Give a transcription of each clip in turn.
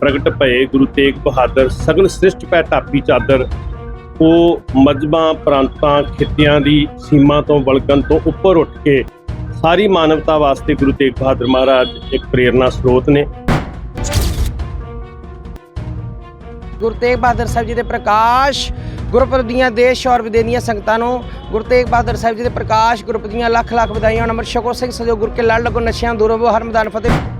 ਪ੍ਰਗਟ ਭਏ ਗੁਰੂ ਤੇਗ ਬਹਾਦਰ, ਸ਼ਗਨ ਸ੍ਰਿਸ਼ਟ ਪੈ ਢਾਪੀ ਚਾਦਰ। ਉਹ ਮਜਬਾਂ, ਪ੍ਰਾਂਤਾਂ, ਖਿੱਤਿਆਂ ਦੀ ਸੀਮਾ ਤੋਂ ਵਲਗਣ ਤੋਂ ਉੱਪਰ ਉੱਠ ਕੇ ਸਾਰੀ ਮਾਨਵਤਾ ਵਾਸਤੇ ਗੁਰੂ ਤੇਗ ਬਹਾਦਰ ਮਹਾਰਾਜ ਇੱਕ ਪ੍ਰੇਰਨਾ ਸਰੋਤ ਨੇ। ਗੁਰੂ ਤੇਗ ਬਹਾਦਰ ਸਾਹਿਬ ਜੀ ਦੇ ਪ੍ਰਕਾਸ਼ ਗੁਰਪੁਰਬ ਦੀਆਂ ਦੇਸ਼ ਔਰ ਵਿਦੇਸ਼ ਸੰਗਤਾਂ ਨੂੰ ਗੁਰੂ ਤੇਗ ਬਹਾਦਰ ਸਾਹਿਬ ਜੀ ਦੇ ਪ੍ਰਕਾਸ਼ ਗੁਰਪੁਰਬ ਦੀਆਂ ਲੱਖ ਲੱਖ ਵਧਾਈਆਂ। ਹੋਣ ਅਮਰ ਸ਼ਕੋ ਸਿੰਘ ਸਜੋ ਗੁਰ ਕੇ ਲੜ ਲੱਗੋ, ਨਸ਼ਿਆਂ ਦੂਰੋਂ ਹਰ ਮੈਦਾਨ ਫਤਿਹ।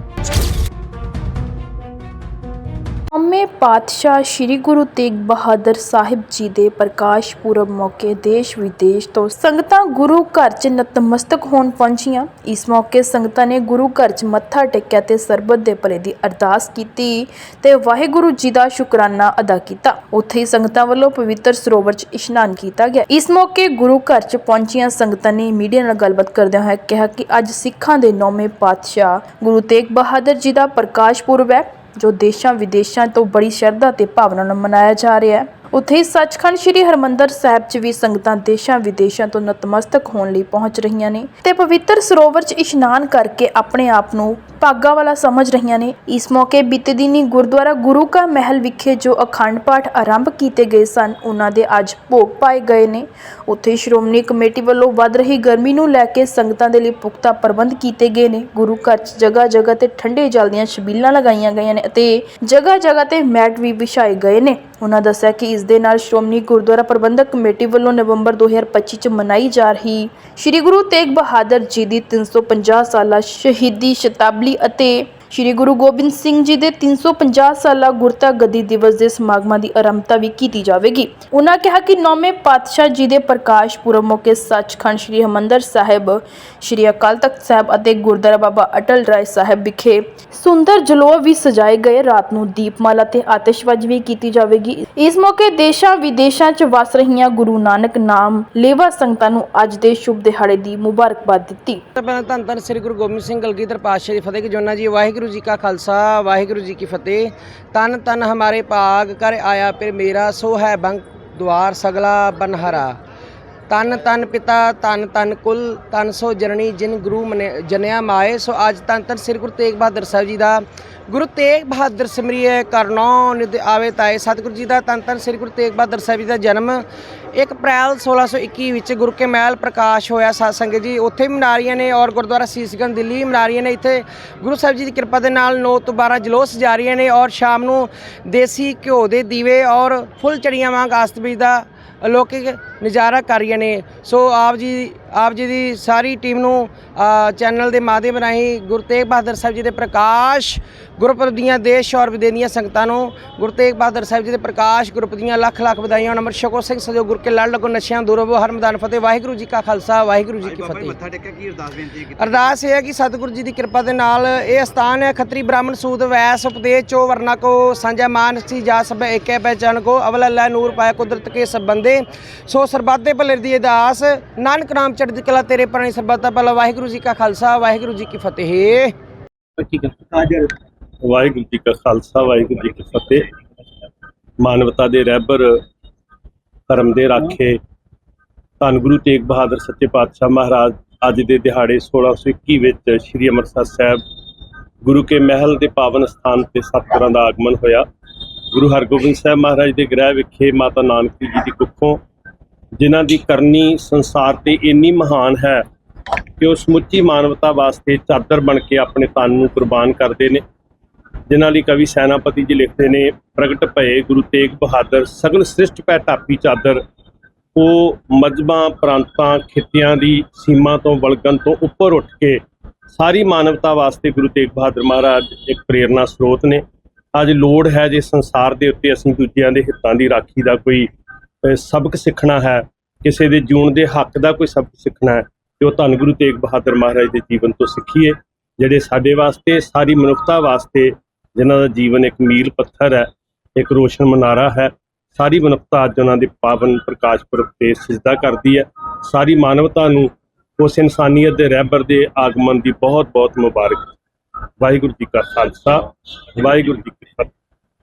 ਅੰਮੇ ਪਾਤਸ਼ਾਹ ਸ੍ਰੀ ਗੁਰੂ ਤੇਗ ਬਹਾਦਰ ਸਾਹਿਬ ਜੀ ਦੇ ਪ੍ਰਕਾਸ਼ ਪੁਰਬ ਮੌਕੇ ਦੇਸ਼ ਵਿਦੇਸ਼ ਤੋਂ ਸੰਗਤਾਂ ਗੁਰੂ ਘਰ 'ਚ ਨਤਮਸਤਕ ਹੋਣ ਪਹੁੰਚੀਆਂ। ਇਸ ਮੌਕੇ ਸੰਗਤਾਂ ਨੇ ਗੁਰੂ ਘਰ 'ਚ ਮੱਥਾ ਟੇਕਿਆ ਤੇ ਸਰਬੱਤ ਦੇ ਭਲੇ ਦੀ ਅਰਦਾਸ ਕੀਤੀ ਤੇ ਵਾਹਿਗੁਰੂ ਜੀ ਦਾ ਸ਼ੁਕਰਾਨਾ ਅਦਾ ਕੀਤਾ। ਉੱਥੇ ਹੀ ਸੰਗਤਾਂ ਵੱਲੋਂ ਪਵਿੱਤਰ ਸਰੋਵਰ 'ਚ ਇਸ਼ਨਾਨ ਕੀਤਾ ਗਿਆ। ਇਸ ਮੌਕੇ ਗੁਰੂ ਘਰ 'ਚ ਪਹੁੰਚੀਆਂ ਸੰਗਤਾਂ ਨੇ ਮੀਡੀਆ ਨਾਲ ਗੱਲਬਾਤ ਕਰਦਿਆਂ ਹੋਇਆ ਕਿਹਾ ਕਿ ਅੱਜ ਸਿੱਖਾਂ ਦੇ ਨੌਵੇਂ ਪਾਤਸ਼ਾਹ ਗੁਰੂ ਤੇਗ ਬਹਾਦਰ ਜੀ ਦਾ ਪ੍ਰਕਾਸ਼ ਪੁਰਬ ਹੈ। ਜੋ ਦੇਸ਼ਾਂ ਵਿਦੇਸ਼ਾਂ ਤੋਂ ਬੜੀ ਸ਼ਰਧਾ ਅਤੇ ਭਾਵਨਾ ਨਾਲ ਮਨਾਇਆ ਜਾ ਰਿਹਾ ਉੱਥੇ ਹੀ ਸੱਚਖੰਡ ਸ੍ਰੀ ਹਰਮੰਦਰ ਸਾਹਿਬ 'ਚ ਵੀ ਸੰਗਤਾਂ ਦੇਸ਼ਾਂ ਵਿਦੇਸ਼ਾਂ ਤੋਂ ਨਤਮਸਤਕ ਹੋਣ ਲਈ ਪਹੁੰਚ ਰਹੀਆਂ ਨੇ ਤੇ ਪਵਿੱਤਰ ਸਰੋਵਰ 'ਚ ਇਸ਼ਨਾਨ ਕਰਕੇ ਆਪਣੇ ਆਪ ਨੂੰ ਭਾਗਾ ਵਾਲਾ ਸਮਝ ਰਹੀਆਂ ਨੇ। ਇਸ ਮੌਕੇ ਬੀਤੇ ਦਿਨੀ ਗੁਰਦੁਆਰਾ ਗੁਰੂ ਕਾ ਮਹਿਲ ਵਿਖੇ ਜੋ ਅਖੰਡ ਪਾਠ ਆਰੰਭ ਕੀਤੇ ਗਏ ਸਨ, ਉਹਨਾਂ ਦੇ ਅੱਜ ਭੋਗ ਪਾਏ ਗਏ ਨੇ। ਉੱਥੇ ਸ਼੍ਰੋਮਣੀ ਕਮੇਟੀ ਵੱਲੋਂ ਵੱਧ ਰਹੀ ਗਰਮੀ ਨੂੰ ਲੈ ਕੇ ਸੰਗਤਾਂ ਦੇ ਲਈ ਪੁਖਤਾ ਪ੍ਰਬੰਧ ਕੀਤੇ ਗਏ ਨੇ। ਗੁਰੂ ਘਰ 'ਚ ਜਗ੍ਹਾ ਜਗ੍ਹਾ ਤੇ ਠੰਡੇ ਜਲ ਦੀਆਂ ਛਬੀਲਾਂ ਲਗਾਈਆਂ ਗਈਆਂ ਨੇ ਅਤੇ ਜਗ੍ਹਾ ਜਗ੍ਹਾ ਤੇ ਮੈਟ ਵੀ ਵਿਛਾਏ ਗਏ ਨੇ। ਉਹਨਾਂ ਦੱਸਿਆ ਕਿ ਇਸ ਦੇ ਨਾਲ ਸ਼੍ਰੋਮਣੀ ਗੁਰਦੁਆਰਾ ਪ੍ਰਬੰਧਕ ਕਮੇਟੀ ਵੱਲੋਂ ਨਵੰਬਰ 2025 ਚ ਮਨਾਈ ਜਾ ਰਹੀ ਸ੍ਰੀ ਗੁਰੂ ਤੇਗ ਬਹਾਦਰ ਜੀ ਦੀ 350 ਸਾਲਾ ਸ਼ਹੀਦੀ ਸ਼ਤਾਬਦੀ ਅਤੇ ਸ੍ਰੀ ਗੁਰੂ ਗੋਬਿੰਦ ਸਿੰਘ ਜੀ ਦੇ 350 ਸਾਲਾ ਗੁਰਤਾ ਗੱਦੀ ਦਿਵਸ ਦੇ ਸਮਾਗਮਾਂ ਦੀ ਆਰੰਭਤਾ ਵੀ ਕੀਤੀ ਜਾਵੇਗੀ ਉਹਨਾਂ ਕਿਹਾ ਕਿ ਨੌਵੇਂ ਪਾਤਸ਼ਾਹ ਜੀ ਦੇ ਪ੍ਰਕਾਸ਼ ਪੁਰਬ ਮੌਕੇ ਸੱਚਖੰਡ ਸ੍ਰੀ ਹਮੰਦਰ ਸਾਹਿਬ ਸ੍ਰੀ ਅਕਾਲ ਤਖਤ ਸਾਹਿਬ ਅਤੇ ਗੁਰਦੁਆਰਾ ਬਾਬਾ ਅਟਲ ਰਾਏ ਸਾਹਿਬ ਵਿਖੇ ਸੁੰਦਰ ਜਲੋਅ ਵੀ ਸਜਾਏ ਗਏ ਰਾਤ ਨੂੰ ਦੀਪਮਾਲਾ ਤੇ ਆਤਿਸ਼ਬਾਜ਼ੀ ਵੀ ਕੀਤੀ ਜਾਵੇਗੀ ਇਸ ਮੌਕੇ ਦੇਸ਼ਾਂ ਵਿਦੇਸ਼ਾਂ 'ਚ ਵਸ ਰਹੀਆਂ ਗੁਰੂ ਨਾਨਕ ਨਾਮ ਲੇਵਾ ਸੰਗਤਾਂ ਨੂੰ ਅੱਜ ਦੇ ਸ਼ੁਭ ਦਿਹਾੜੇ ਦੀ ਮੁਬਾਰਕਬਾਦ ਦਿੱਤੀ ਧੰਨ ਧੰਨ ਸ੍ਰੀ ਗੁਰੂ ਗੋਬਿੰਦ ਸਿੰਘ ਗਲਗੀਧਰ ਪਾਤਸ਼ਾਹ ਦੀ ਫਤਿਹ ਕੀ ਜੋਨਾ ਜੀ ਵਾਹਿਗੁਰੂ ਜੀ ਕਾ ਖਾਲਸਾ, ਵਾਹਿਗੁਰੂ ਜੀ ਕੀ ਫਤਿਹ। ਤਨ ਤਨ ਹਮਾਰੇ ਭਾਗ, ਕਰ ਆਇਆ ਫਿਰ ਮੇਰਾ, ਸੋ ਹੈ ਬੰਕ ਦੁਆਰ ਸਗਲਾ ਬਨਹਰਾ। ਤਨ ਤਨ ਪਿਤਾ, ਤਨ ਤਨ ਕੁਲ, ਤਨ ਸੋ ਜਨਨੀ, ਜਿਨ ਗੁਰੂ ਮਨੇ- ਜਨਿਆ ਮਾਏ। ਸੋ ਅੱਜ ਤਨ ਤਨ ਸ੍ਰੀ ਗੁਰੂ ਤੇਗ ਬਹਾਦਰ ਸਾਹਿਬ ਜੀ ਦਾ ਗੁਰੂ ਤੇਗ ਬਹਾਦਰ ਸਿਮਰਿਐ ਕਰਨੋ ਨਿਤ ਆਵੇ ਤਾਏ। ਸਤਿਗੁਰੂ ਜੀ ਦਾ ਤਨ ਤਨ ਸ੍ਰੀ ਗੁਰੂ ਤੇਗ ਬਹਾਦਰ ਸਾਹਿਬ ਜੀ ਦਾ ਜਨਮ 1 ਅਪ੍ਰੈਲ 1621 ਵਿੱਚ ਗੁਰੂ ਕੇ ਮਹਿਲ ਪ੍ਰਕਾਸ਼ ਹੋਇਆ ਸਾਧ ਸੰਗਤ ਜੀ। ਉੱਥੇ ਵੀ ਮਨਾ ਰਹੀਆਂ ਨੇ ਔਰ ਗੁਰਦੁਆਰਾ ਸੀਸਗੰਜ ਦਿੱਲੀ ਵੀ ਮਨਾ ਰਹੀਆਂ ਨੇ। ਇੱਥੇ ਗੁਰੂ ਸਾਹਿਬ ਜੀ ਦੀ ਕਿਰਪਾ ਦੇ ਨਾਲ 9 ਤੋਂ 12 ਜਲੋਸ ਜਾ ਰਹੀਆਂ ਨੇ ਔਰ ਸ਼ਾਮ ਨੂੰ ਦੇਸੀ ਘਿਓ ਦੇ ਦੀਵੇ ਔਰ ਫੁੱਲ ਚੜੀਆਂ ਵਾਂਗ ਆਸਤਬੀਜ ਦਾ ਅਲੌਕਿਕ ਨਜ਼ਾਰਾ ਕਰ ਰਹੀਆਂ ਨੇ। ਸੋ ਆਪ ਜੀ ਆਪ ਜੀ ਦੀ ਸਾਰੀ ਟੀਮ ਨੂੰ ਚੈਨਲ ਦੇ ਮਾਧਿਅਮ ਰਾਹੀਂ ਗੁਰੂ ਤੇਗ ਬਹਾਦਰ ਸਾਹਿਬ ਜੀ ਦੇ ਪ੍ਰਕਾਸ਼ ਗੁਰਪੁਰਬ ਦੀਆਂ ਦੇਸ਼ ਔਰ ਵਿਦੇਸ਼ ਦੀਆਂ ਸੰਗਤਾਂ ਨੂੰ ਗੁਰੂ ਤੇਗ ਬਹਾਦਰ ਸਾਹਿਬ ਜੀ ਦੇ ਪ੍ਰਕਾਸ਼ ਗੁਰਪੁਰਬ ਦੀਆਂ ਲੱਖ ਲੱਖ ਵਧਾਈਆਂ। ਹੋਣ ਅਮਰ ਸ਼ਕੋ ਸਿੰਘ ਸਜੋ ਗੁਰ ਕੇ ਲੜ ਲੱਗੋ ਨਸ਼ਿਆਂ ਦੂਰੋਂ ਹਰ ਮੈਦਾਨ ਫਤਿਹ। ਵਾਹਿਗੁਰੂ ਜੀ ਕਾ ਖਾਲਸਾ ਵਾਹਿਗੁਰੂ ਜੀ ਕੀ ਫਤਿਹ। ਅਰਦਾਸ ਇਹ ਹੈ ਕਿ ਸਤਿਗੁਰੂ ਜੀ ਦੀ ਕਿਰਪਾ ਦੇ ਨਾਲ ਇਹ ਸਥਾਨ ਹੈ ਖੱਤਰੀ ਬ੍ਰਾਹਮਣ ਸੂਦ ਵੈਸ ਉਪਦੇਸ਼ ਚੋ ਵਰਨਾ ਕੋ ਸਾਂਝਾ ਮਾਨ ਸੀ ਜਾ ਸਭ ਏਕੈ ਪਹਿਚਾਨ ਕੋ ਅਵਲ ਅੱਲਾ ਨੂਰ ਪਾਇਆ ਕੁਦਰਤ ਕੇ ਸਭ ਬੰਦੇ ਸੋ ਸਰਬੱਤ ਦੇ ਭਲੇ ਦੀ ਅਰਦਾਸ ਨਾਨਕ ਨਾਮ ਚੜ੍ਹਦੀ ਕਲਾ ਤੇਰੇ ਪਰਣੀ ਸਰਬੱਤ ਦਾ ਭਲਾ। ਵਾਹਿਗੁਰੂ ਜੀ ਕਾ ਖਾਲਸਾ, ਵਾਹਿਗੁਰੂ ਜੀ ਕੀ ਫਤਿਹ। ਵਾਹਿਗੁਰੂ ਜੀ ਕਾ ਖਾਲਸਾ, ਵਾਹਿਗੁਰੂ ਜੀ ਕੀ ਫਤਿਹ। ਮਾਨਵਤਾ ਦੇ ਰਹਿਬਰ ਧਰਮ ਦੇ ਰਾਖੇ, ਧੰਨ ਗੁਰੂ ਤੇਗ ਬਹਾਦਰ ਸੱਚੇ ਪਾਤਸ਼ਾਹ ਮਹਾਰਾਜ, ਅੱਜ ਦੇ ਦਿਹਾੜੇ 1621 ਵਿੱਚ ਸ੍ਰੀ ਅੰਮ੍ਰਿਤਸਰ ਸਾਹਿਬ ਗੁਰੂ ਕੇ ਮਹਿਲ ਦੇ ਪਾਵਨ ਸਥਾਨ ਤੇ ਸਤਿਗੁਰਾਂ ਦਾ ਆਗਮਨ ਹੋਇਆ। ਗੁਰੂ ਹਰਗੋਬਿੰਦ ਸਾਹਿਬ ਮਹਾਰਾਜ ਦੇ ਗ੍ਰਹਿ ਵਿਖੇ ਮਾਤਾ ਨਾਨਕੀ ਜੀ ਦੀ ਕੁੱਖੋਂ ਜਿਨ੍ਹਾਂ ਦੀ ਕਰਨੀ ਸੰਸਾਰ ਤੇ ਇੰਨੀ ਮਹਾਨ ਹੈ ਕਿ ਉਹ ਸਮੁੱਚੀ ਮਾਨਵਤਾ ਵਾਸਤੇ ਚਾਦਰ ਬਣ ਕੇ ਆਪਣੇ ਤਨ ਨੂੰ ਕੁਰਬਾਨ ਕਰਦੇ ਨੇ। ਜਿਨ੍ਹਾਂ ਲਈ ਕਵੀ ਸੈਨਾਪਤੀ ਜੀ ਲਿਖਦੇ ਨੇ, ਪ੍ਰਗਟ ਭਏ ਗੁਰੂ ਤੇਗ ਬਹਾਦਰ ਸਗਲ ਸ੍ਰਿਸ਼ਟ ਪੈ ਟਾਪੀ ਚਾਦਰ। ਉਹ ਮਜਬਾਂ, ਪ੍ਰਾਂਤਾਂ, ਖਿੱਤਿਆਂ ਦੀ ਸੀਮਾ ਤੋਂ ਵਲਗਣ ਤੋਂ ਉੱਪਰ ਉੱਠ ਕੇ ਸਾਰੀ ਮਾਨਵਤਾ ਵਾਸਤੇ ਗੁਰੂ ਤੇਗ ਬਹਾਦਰ ਮਹਾਰਾਜ ਇੱਕ ਪ੍ਰੇਰਨਾ ਸਰੋਤ ਨੇ। ਅੱਜ ਲੋੜ ਹੈ ਜੇ ਸੰਸਾਰ ਦੇ ਉੱਤੇ ਅਸੀਂ ਦੂਜਿਆਂ ਦੇ ਹਿੱਤਾਂ ਦੀ ਰਾਖੀ ਦਾ ਕੋਈ ਸਬਕ ਸਿੱਖਣਾ ਹੈ, ਕਿਸੇ ਦੇ ਜੂਣ ਦੇ ਹੱਕ ਦਾ ਕੋਈ ਸਬਕ ਸਿੱਖਣਾ ਹੈ, ਤੇ ਉਹ ਧੰਨ ਗੁਰੂ ਤੇਗ ਬਹਾਦਰ ਮਹਾਰਾਜ ਦੇ ਜੀਵਨ ਤੋਂ ਸਿੱਖੀਏ, ਜਿਹੜੇ ਸਾਡੇ ਵਾਸਤੇ, ਸਾਰੀ ਮਨੁੱਖਤਾ ਵਾਸਤੇ ਜਿਨ੍ਹਾਂ ਦਾ ਜੀਵਨ ਇੱਕ ਮੀਲ ਪੱਥਰ ਹੈ, ਇੱਕ ਰੋਸ਼ਨ ਮਨਾਰਾ ਹੈ, ਸਾਰੀ ਮਨੁੱਖਤਾ ਅੱਜ ਉਹਨਾਂ ਦੇ ਪਾਵਨ ਪ੍ਰਕਾਸ਼ ਪੁਰਬ ਤੇ ਸਿਜਦਾ ਕਰਦੀ ਹੈ, ਸਾਰੀ ਮਾਨਵਤਾ ਨੂੰ ਉਸ ਇਨਸਾਨੀਅਤ ਦੇ ਰਹਿਬਰ ਦੇ ਆਗਮਨ ਦੀ ਬਹੁਤ ਬਹੁਤ ਮੁਬਾਰਕ। ਵਾਹਿਗੁਰੂ ਜੀ ਕਾ ਖਾਲਸਾ, ਵਾਹਿਗੁਰੂ ਜੀ